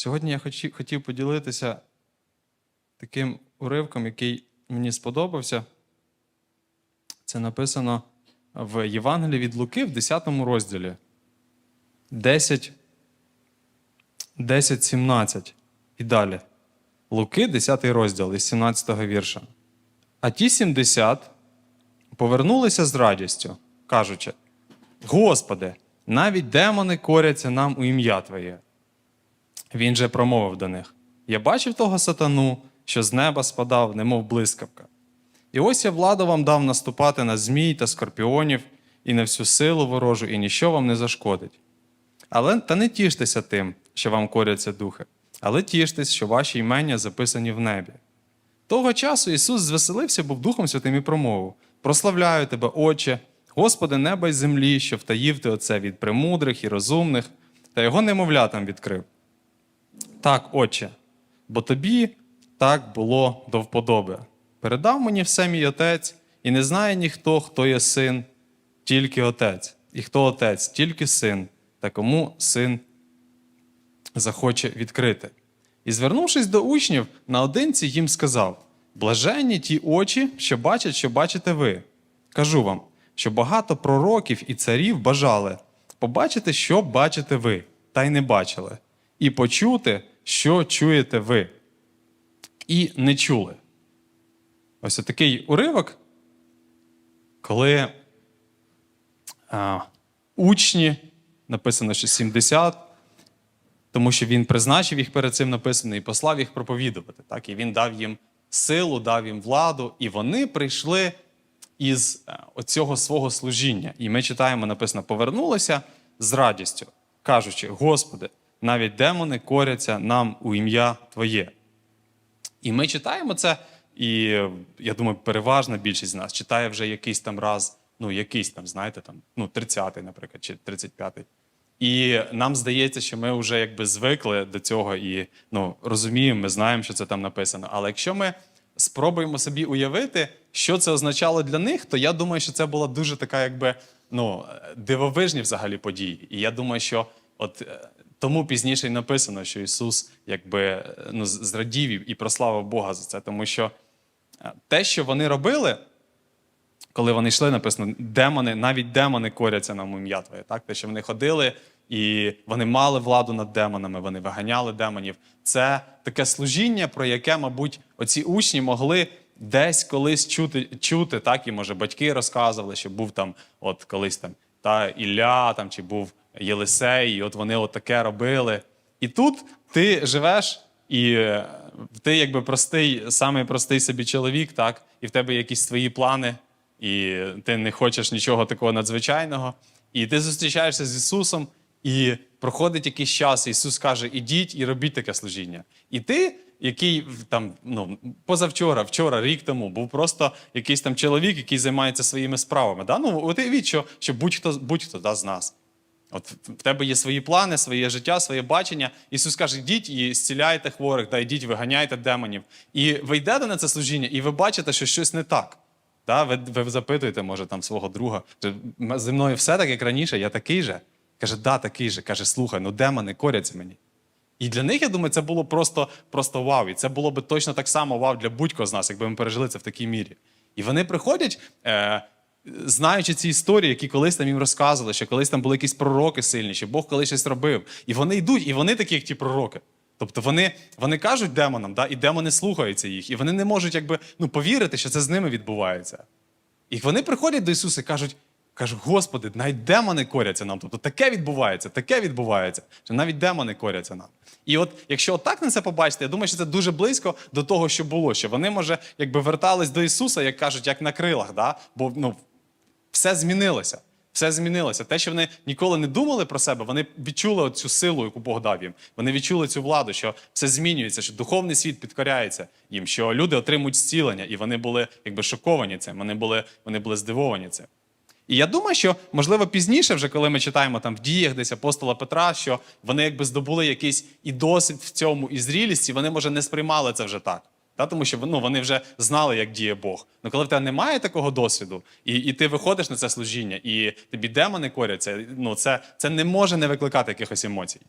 Сьогодні я хотів, поділитися таким уривком, який мені сподобався. Це написано в Євангелії від Луки в 10 розділі. 10, 10, 17 і далі. Луки, 10 розділ із 17 вірша. А ті 70 повернулися з радістю, кажучи: Господи, навіть демони коряться нам у ім'я Твоє. Він же промовив до них: Я бачив того сатану, що з неба спадав, немов блискавка. І ось я владу вам дав наступати на змій та скорпіонів і на всю силу ворожу, і ніщо вам не зашкодить. Але та не тіштеся тим, що вам коряться духи, але тіштесь, що ваші імення записані в небі. Того часу Ісус звеселився, був Духом Святим і промовив: Прославляю тебе, Отче, Господи неба й землі, що втаїв ти оце від премудрих і розумних, та його немовлятам відкрив. Так, Отче, бо тобі так було до вподоби. Передав мені все мій отець, і не знає ніхто, хто є син, тільки отець, і хто отець, тільки син, та кому син захоче відкрити. І, звернувшись до учнів, наодинці їм сказав: Блаженні ті очі, що бачать, що бачите ви. Кажу вам, що багато пророків і царів бажали побачити, що бачите ви, та й не бачили, і почути, що чуєте ви, і не чули. Ось такий уривок, коли а, учні, написано, що 70, тому що він призначив їх перед цим написано і послав їх проповідувати. Так? І він дав їм силу, дав їм владу, і вони прийшли із е, оцього свого служіння. І ми читаємо, написано, повернулися з радістю, кажучи: Господи, навіть демони коряться нам у ім'я Твоє. І ми читаємо це, і я думаю, переважна більшість з нас читає вже якийсь там раз, ну, якийсь там, знаєте, там, ну, 30-й, наприклад, чи 35-й. І нам здається, що ми вже якби звикли до цього і ну, розуміємо, ми знаємо, що це там написано. Але якщо ми спробуємо собі уявити, що це означало для них, то я думаю, що це була дуже така, якби ну, дивовижні взагалі події. І я думаю, що от е, тому пізніше й написано, що Ісус якби е, ну, зрадів і прославив Бога за це, тому що е, те, що вони робили, коли вони йшли, написано, демони, навіть демони коряться нам у ім'я Твоє. Так? Те, що вони ходили і вони мали владу над демонами, вони виганяли демонів. Це таке служіння, про яке, мабуть, оці учні могли десь колись чути, чути так, і може батьки розказували, що був там, от колись там та Ілля, там, чи був Єлисей, і от вони от таке робили. І тут ти живеш, і е, ти якби простий, самий простий собі чоловік, так, і в тебе якісь свої плани і ти не хочеш нічого такого надзвичайного. І ти зустрічаєшся з Ісусом, і проходить якийсь час, і Ісус каже: ідіть і робіть таке служіння. І ти, який там ну, позавчора, вчора, рік тому, був просто якийсь там чоловік, який займається своїми справами. Да? Ну, от уявіть, що, що будь-хто будь-хто да, з нас. От в тебе є свої плани, своє життя, своє бачення. Ісус каже, йдіть і зціляйте хворих, да, йдіть, виганяйте демонів. І ви йдете на це служіння, і ви бачите, що щось не так. Да? Ви, ви запитуєте, може, там свого друга, зі мною все так, як раніше, я такий же. Каже, да, такий же. Каже, слухай, ну демони коряться мені. І для них, я думаю, це було просто, просто вау. І це було б точно так само вау для будь-кого з нас, якби ми пережили це в такій мірі. І вони приходять, е, знаючи ці історії, які колись там їм розказували, що колись там були якісь пророки сильні, що Бог колись щось робив. І вони йдуть, і вони такі, як ті пророки. Тобто вони вони кажуть демонам, да, і демони слухаються їх, і вони не можуть якби, ну, повірити, що це з ними відбувається. І вони приходять до Ісуса і кажуть, кажуть, Господи, навіть демони коряться нам. Тобто таке відбувається, таке відбувається, що навіть демони коряться нам. І от якщо отак на це побачити, я думаю, що це дуже близько до того, що було. Що вони, може, якби вертались до Ісуса, як кажуть, як на крилах, да? бо ну, все змінилося. Все змінилося. Те, що вони ніколи не думали про себе, вони відчули цю силу, яку Бог дав їм. Вони відчули цю владу, що все змінюється, що духовний світ підкоряється їм, що люди отримують зцілення, і вони були якби шоковані цим, вони були, вони були здивовані цим. І я думаю, що можливо пізніше, вже коли ми читаємо там в діях десь апостола Петра, що вони якби здобули якийсь і досвід в цьому, і зрілість, і вони, може, не сприймали це вже так. Та, тому що ну, вони вже знали, як діє Бог. Ну коли в тебе немає такого досвіду, і і ти виходиш на це служіння, і тобі демони коряться, ну це, це не може не викликати якихось емоцій.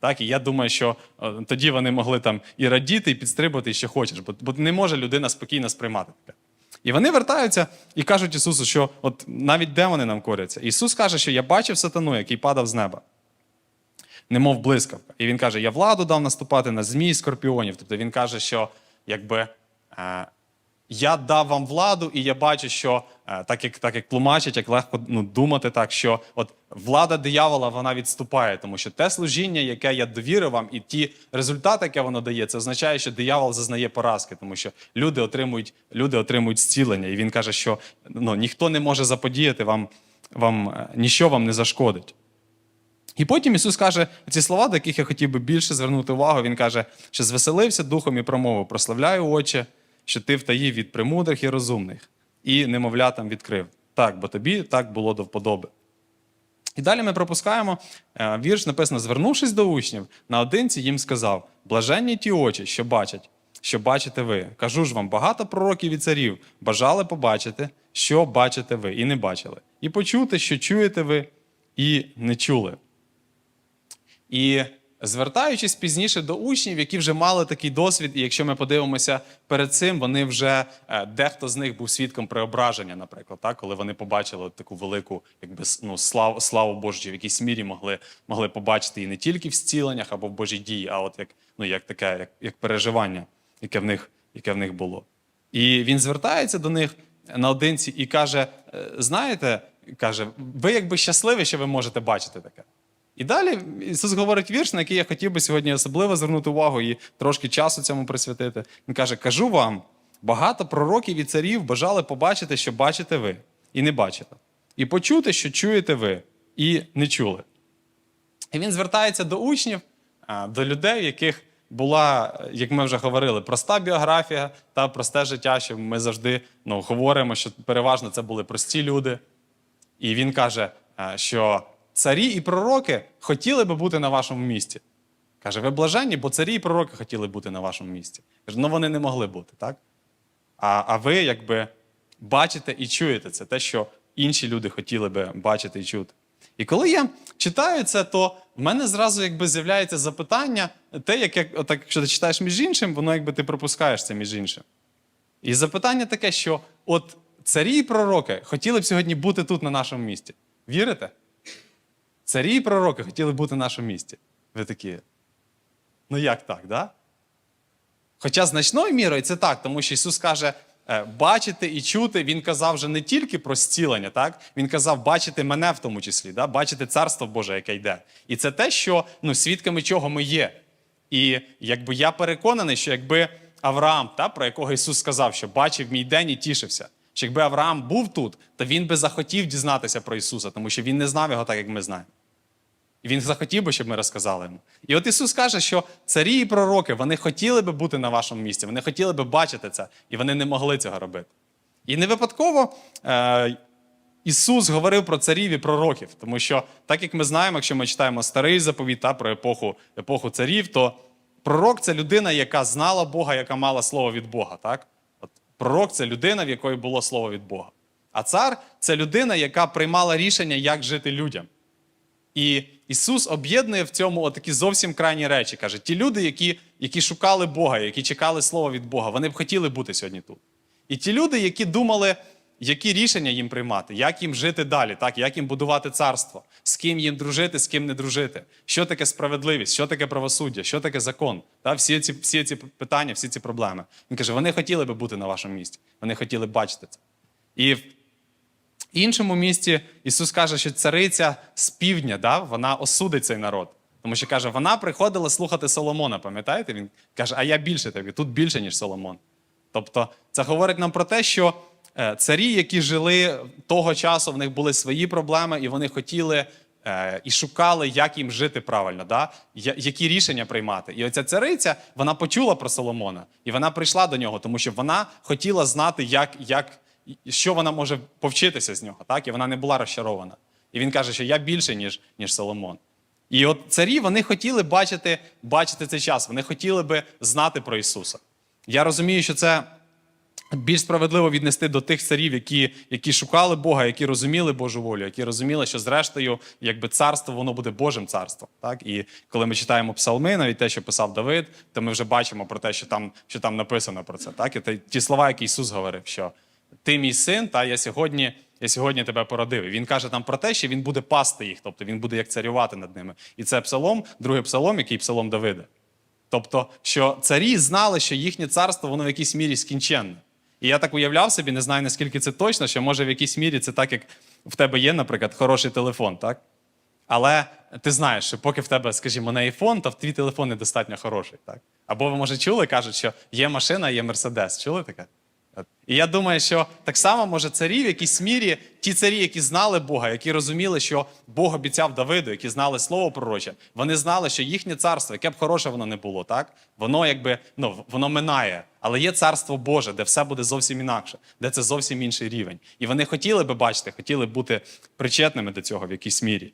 Так, і я думаю, що е, тоді вони могли там і радіти, і підстрибувати, і що хочеш, бо, бо не може людина спокійно сприймати таке. І вони вертаються і кажуть Ісусу, що от навіть демони нам коряться. Ісус каже, що я бачив сатану, який падав з неба, немов блискавка. І він каже: Я владу дав наступати на змій скорпіонів. Тобто він каже, що якби. Е, я дав вам владу, і я бачу, що е, так як так як тлумачать, як легко ну, думати так, що от влада диявола вона відступає, тому що те служіння, яке я довірив вам, і ті результати, яке воно дає, це означає, що диявол зазнає поразки, тому що люди отримують, люди отримують зцілення. І він каже, що ну, ніхто не може заподіяти вам, вам е, ніщо вам не зашкодить. І потім Ісус каже ці слова, до яких я хотів би більше звернути увагу. Він каже, що звеселився духом і промовив, прославляю Отче, що ти втаїв від премудрих і розумних, і немовлятам відкрив. Так, бо тобі так було до вподоби. І далі ми пропускаємо е, вірш, написано: звернувшись до учнів, наодинці їм сказав: блаженні ті очі, що бачать, що бачите ви. Кажу ж вам, багато пророків і царів бажали побачити, що бачите ви, і не бачили, і почути, що чуєте ви, і не чули. І звертаючись пізніше до учнів, які вже мали такий досвід, і якщо ми подивимося перед цим, вони вже е, дехто з них був свідком преображення, наприклад, так, коли вони побачили таку велику, якби ну, славу, славу Божу, в якійсь мірі могли, могли побачити її не тільки в зціленнях або в Божій дії, а от як, ну, як таке, як, як переживання, яке в них, яке в них було. І він звертається до них наодинці і каже: е, знаєте, каже, ви якби щасливі, що ви можете бачити таке. І далі Ісус говорить вірш, на який я хотів би сьогодні особливо звернути увагу і трошки часу цьому присвятити. Він каже: Кажу вам, багато пророків і царів бажали побачити, що бачите ви, і не бачите, і почути, що чуєте ви, і не чули. І він звертається до учнів, до людей, яких була, як ми вже говорили, проста біографія та просте життя, що ми завжди ну, говоримо, що переважно це були прості люди. І він каже, що царі і пророки хотіли би бути на вашому місці. Каже, ви блаженні, бо царі і пророки хотіли бути на вашому місці. Каже, ну вони не могли бути, так? А, а ви якби бачите і чуєте це, те, що інші люди хотіли би бачити і чути. І коли я читаю це, то в мене зразу якби з'являється запитання, те, яке, отак, якщо ти читаєш між іншим, воно якби ти пропускаєш це між іншим. І запитання таке, що от царі і пророки хотіли б сьогодні бути тут на нашому місці. Вірите? Царі і пророки хотіли бути на нашому місці. Ви такі. Ну як так, да? Хоча значною мірою це так, тому що Ісус каже, е, бачити і чути, Він казав вже не тільки про зцілення, так? Він казав бачити мене в тому числі, да? бачити царство Боже, яке йде. І це те, що ну, свідками чого ми є. І якби я переконаний, що якби Авраам, та, про якого Ісус сказав, що бачив мій день і тішився, що якби Авраам був тут, то він би захотів дізнатися про Ісуса, тому що він не знав його так, як ми знаємо. І він захотів би, щоб ми розказали йому. І от Ісус каже, що царі і пророки вони хотіли би бути на вашому місці, вони хотіли би бачити це, і вони не могли цього робити. І не випадково е, Ісус говорив про царів і пророків, тому що, так як ми знаємо, якщо ми читаємо старий заповіт та про епоху, епоху царів, то пророк це людина, яка знала Бога, яка мала слово від Бога. Так? От Пророк це людина, в якої було слово від Бога. А цар це людина, яка приймала рішення, як жити людям. І Ісус об'єднує в цьому такі зовсім крайні речі. Каже, ті люди, які, які шукали Бога, які чекали слова від Бога, вони б хотіли бути сьогодні тут. І ті люди, які думали, які рішення їм приймати, як їм жити далі, так, як їм будувати царство, з ким їм дружити, з ким не дружити, що таке справедливість, що таке правосуддя, що таке закон. Так, всі, ці, всі ці питання, всі ці проблеми. Він каже, вони хотіли би бути на вашому місці, вони хотіли б бачити це. І іншому місці Ісус каже, що цариця з півдня, да, вона осудить цей народ. Тому що каже, вона приходила слухати Соломона, пам'ятаєте? Він каже, а я більше тобі, тут більше, ніж Соломон. Тобто, це говорить нам про те, що е, царі, які жили того часу, в них були свої проблеми, і вони хотіли е, і шукали, як їм жити правильно, да? Які рішення приймати. І оця цариця вона почула про Соломона, і вона прийшла до нього, тому що вона хотіла знати, як, як, що вона може повчитися з нього, так? і вона не була розчарована. І він каже, що я більше, ніж, ніж Соломон. І от царі вони хотіли бачити, бачити цей час, вони хотіли би знати про Ісуса. Я розумію, що це більш справедливо віднести до тих царів, які, які шукали Бога, які розуміли Божу волю, які розуміли, що зрештою, якби царство, воно буде Божим царством. Так? І коли ми читаємо псалми, навіть те, що писав Давид, то ми вже бачимо про те, що там, що там написано про це. Так? І ті слова, які Ісус говорив, що ти мій син, та я сьогодні. Я сьогодні тебе породив. І Він каже там про те, що він буде пасти їх, тобто він буде як царювати над ними. І це псалом, другий псалом, який псалом Давида. Тобто, що царі знали, що їхнє царство воно в якійсь мірі скінченне. І я так уявляв собі, не знаю наскільки це точно, що може в якійсь мірі це так, як в тебе є, наприклад, хороший телефон, так? Але ти знаєш, що поки в тебе, скажімо, не айфон, то в твій телефон недостатньо хороший. Так? Або ви, може, чули, кажуть, що є машина, є Мерседес. Чули таке? І я думаю, що так само може царі в якійсь мірі, ті царі, які знали Бога, які розуміли, що Бог обіцяв Давиду, які знали слово пророче, вони знали, що їхнє царство, яке б хороше воно не було, так воно якби ну воно минає. Але є царство Боже, де все буде зовсім інакше, де це зовсім інший рівень. І вони хотіли би бачити, хотіли бути причетними до цього в якійсь мірі.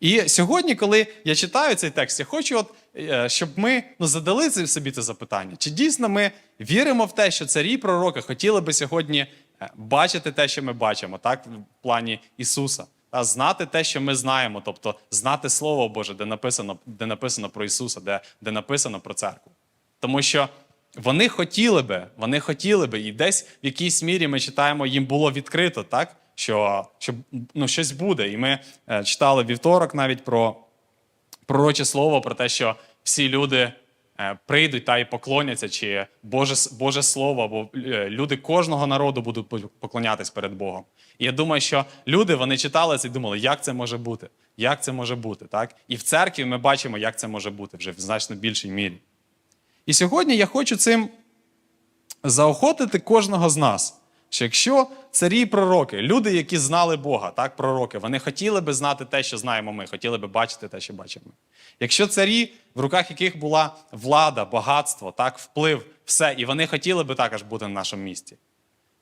І сьогодні, коли я читаю цей текст, я хочу, от, е, щоб ми ну, задали собі це запитання. Чи дійсно ми віримо в те, що царі пророки хотіли би сьогодні е, бачити те, що ми бачимо, так, в плані Ісуса, та, знати те, що ми знаємо, тобто знати Слово Боже, де написано, де написано про Ісуса, де, де написано про церкву. Тому що вони хотіли би, вони хотіли би, і десь в якійсь мірі ми читаємо, їм було відкрито, так? Що, що ну, щось буде. І ми е, читали вівторок навіть про пророче слово, про те, що всі люди е, прийдуть та й поклоняться, чи Боже, Боже Слово, або е, люди кожного народу будуть по- поклонятись перед Богом. І я думаю, що люди вони читали це і думали, як це може бути? Як це може бути? Так? І в церкві ми бачимо, як це може бути вже в значно більшій мірі. І сьогодні я хочу цим заохотити кожного з нас. Що якщо царі і пророки, люди, які знали Бога, так, пророки, вони хотіли би знати те, що знаємо ми, хотіли би бачити те, що бачимо ми. Якщо царі, в руках яких була влада, багатство, так, вплив, все, і вони хотіли би також бути на нашому місці,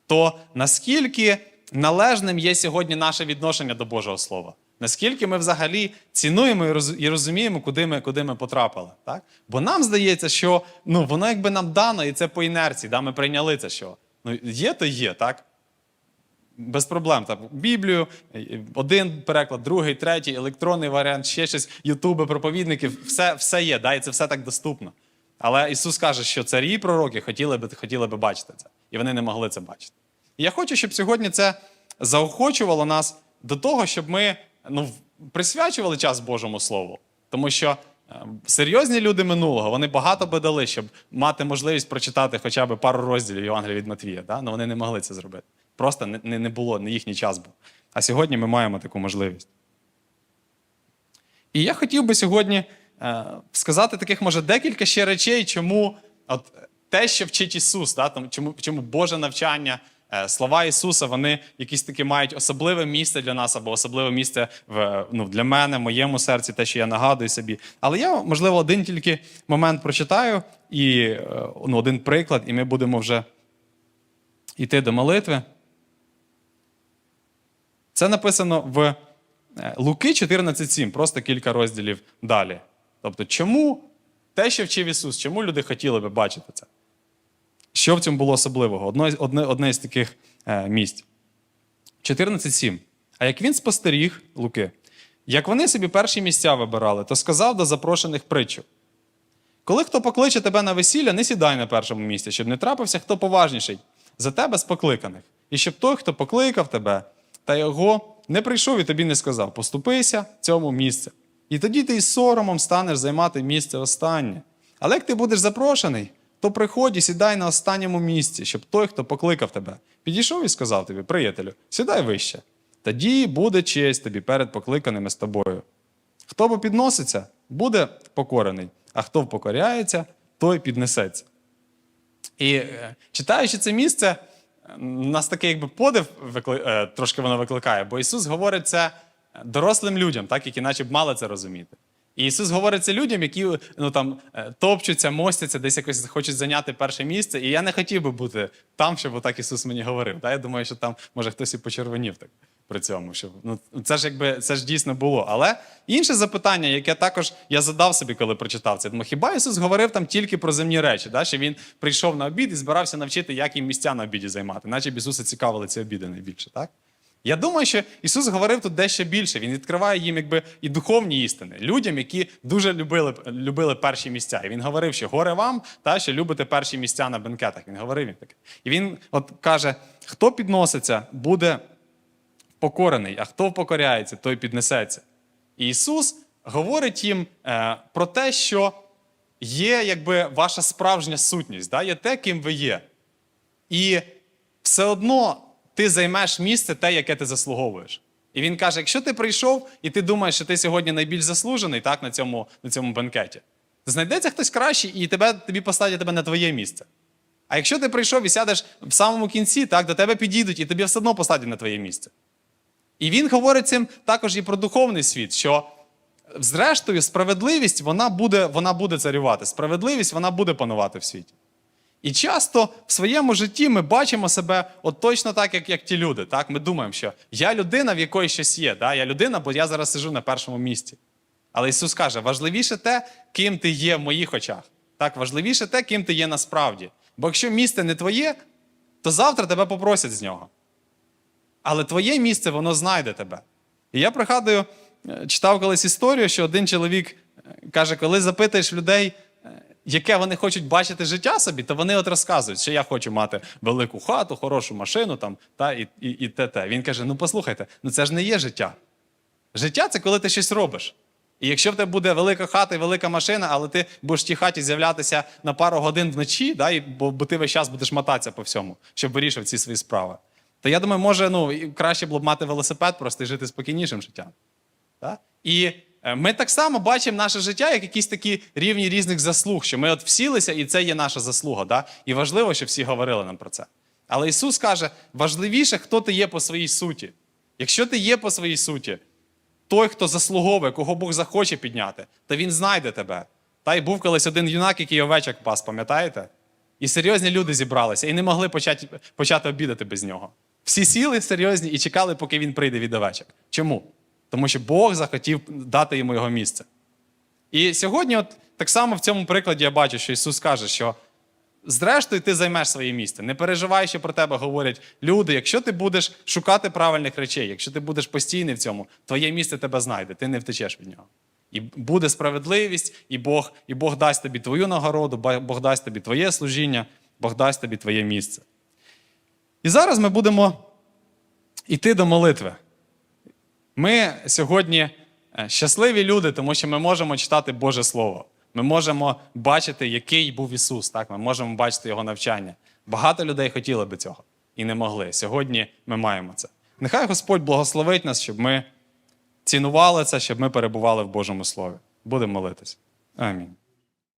то наскільки належним є сьогодні наше відношення до Божого Слова? Наскільки ми взагалі цінуємо і розуміємо, куди ми, куди ми потрапили? Так? Бо нам здається, що ну, воно якби нам дано, і це по інерції, да? ми прийняли це що. Ну, є, то є, так? Без проблем. Так, Біблію, е, один переклад, другий, третій, електронний варіант, ще щось, Ютуби, проповідники, все, все є, да? і це все так доступно. Але Ісус каже, що царі пророки хотіли би, хотіли би бачити це, і вони не могли це бачити. І я хочу, щоб сьогодні це заохочувало нас до того, щоб ми ну, присвячували час Божому Слову. Тому що е, серйозні люди минулого, вони багато би дали, щоб мати можливість прочитати хоча б пару розділів Євангелія від Матвія. Да? але вони не могли це зробити. Просто не, не, було, не їхній час був. А сьогодні ми маємо таку можливість. І я хотів би сьогодні е, сказати таких, може, декілька ще речей, чому от те, що вчить Ісус, да, там, чому, чому Боже навчання, слова Ісуса, вони якісь такі мають особливе місце для нас, або особливе місце в, ну, для мене, в моєму серці, те, що я нагадую собі. Але я, можливо, один тільки момент прочитаю, і е, ну, один приклад, і ми будемо вже йти до молитви. Це написано в е, Луки 14.7, просто кілька розділів далі. Тобто, чому те, що вчив Ісус, чому люди хотіли би бачити це? Що в цьому було особливого? Одно, одне, одне з таких е, місць. 14.7. А як він спостеріг, Луки, як вони собі перші місця вибирали, то сказав до запрошених притчу. Коли хто покличе тебе на весілля, не сідай на першому місці, щоб не трапився хто поважніший за тебе з покликаних. І щоб той, хто покликав тебе, та його не прийшов і тобі не сказав: поступися цьому місце. І тоді ти із соромом станеш займати місце останнє. Але як ти будеш запрошений, то приходь і сідай на останньому місці, щоб той, хто покликав тебе, підійшов і сказав тобі, приятелю, сідай вище. Тоді буде честь тобі перед покликаними з тобою. Хто попідноситься, буде покорений, а хто покоряється, той піднесеться. І е, читаючи це місце, е, нас такий якби подив е, трошки воно викликає, бо Ісус говорить це дорослим людям, так, які наче б мали це розуміти. І Ісус говорить це людям, які ну, там, е, топчуться, мостяться, десь якось хочуть зайняти перше місце. І я не хотів би бути там, щоб отак Ісус мені говорив. Так? Я думаю, що там може хтось і почервонів так при цьому. Що, ну, це ж якби це ж дійсно було. Але інше запитання, яке також я задав собі, коли прочитав це, тому хіба Ісус говорив там тільки про земні речі, да? що Він прийшов на обід і збирався навчити, як їм місця на обіді займати, наче б Ісуса цікавили ці обіди найбільше, так? Я думаю, що Ісус говорив тут дещо більше. Він відкриває їм якби і духовні істини людям, які дуже любили, любили перші місця. І він говорив, що горе вам, та що любите перші місця на бенкетах. Він говорив їм таке. І він от каже: хто підноситься, буде покорений, а хто покоряється, той піднесеться. І Ісус говорить їм е, про те, що є якби ваша справжня сутність, да? є те, ким ви є. І все одно ти займеш місце те, яке ти заслуговуєш. І він каже: якщо ти прийшов і ти думаєш, що ти сьогодні найбільш заслужений так, на, цьому, на цьому бенкеті, знайдеться хтось кращий і тебе, тобі поставлять тебе на твоє місце. А якщо ти прийшов і сядеш в самому кінці, так, до тебе підійдуть і тобі все одно посадять на твоє місце. І він говорить цим також і про духовний світ, що зрештою справедливість вона буде, вона буде царювати. Справедливість вона буде панувати в світі. І часто в своєму житті ми бачимо себе от точно так, як, як ті люди. Так? Ми думаємо, що я людина, в якої щось є. Да? Я людина, бо я зараз сижу на першому місці. Але Ісус каже, важливіше те, ким ти є в моїх очах. Так, важливіше те, ким ти є насправді. Бо якщо місце не твоє, то завтра тебе попросять з нього. Але твоє місце, воно знайде тебе. І я пригадую, е, читав колись історію, що один чоловік е, каже, коли запитуєш людей, яке вони хочуть бачити життя собі, то вони от розказують, що я хочу мати велику хату, хорошу машину там, та, і, і, і те, те. Він каже: ну послухайте, ну це ж не є життя. Життя це коли ти щось робиш. І якщо в тебе буде велика хата і велика машина, але ти будеш в тій хаті з'являтися на пару годин вночі, да, і, бо, бо ти весь час будеш мотатися по всьому, щоб вирішувати ці свої справи. То я думаю, може, ну, краще було б мати велосипед, просто і жити спокійнішим життям. Так? І ми так само бачимо наше життя як якісь такі рівні різних заслуг, що ми от всілися, і це є наша заслуга. Да? І важливо, щоб всі говорили нам про це. Але Ісус каже, важливіше, хто ти є по своїй суті. Якщо ти є по своїй суті, той, хто заслуговує, кого Бог захоче підняти, то він знайде тебе. Та й був колись один юнак, який овечок пас, пам'ятаєте? І серйозні люди зібралися і не могли почати, почати обідати без нього. Всі сіли серйозні і чекали, поки він прийде від овечок. Чому? Тому що Бог захотів дати йому його місце. І сьогодні, от так само в цьому прикладі я бачу, що Ісус каже, що зрештою ти займеш своє місце. Не переживай, що про тебе говорять люди. Якщо ти будеш шукати правильних речей, якщо ти будеш постійний в цьому, твоє місце тебе знайде, ти не втечеш від нього. І буде справедливість, і Бог, і Бог дасть тобі твою нагороду, Бог дасть тобі твоє служіння, Бог дасть тобі твоє місце. І зараз ми будемо йти до молитви. Ми сьогодні е, щасливі люди, тому що ми можемо читати Боже Слово. Ми можемо бачити, який був Ісус. Так? Ми можемо бачити Його навчання. Багато людей хотіли би цього і не могли. Сьогодні ми маємо це. Нехай Господь благословить нас, щоб ми цінували це, щоб ми перебували в Божому Слові. Будемо молитись. Амінь.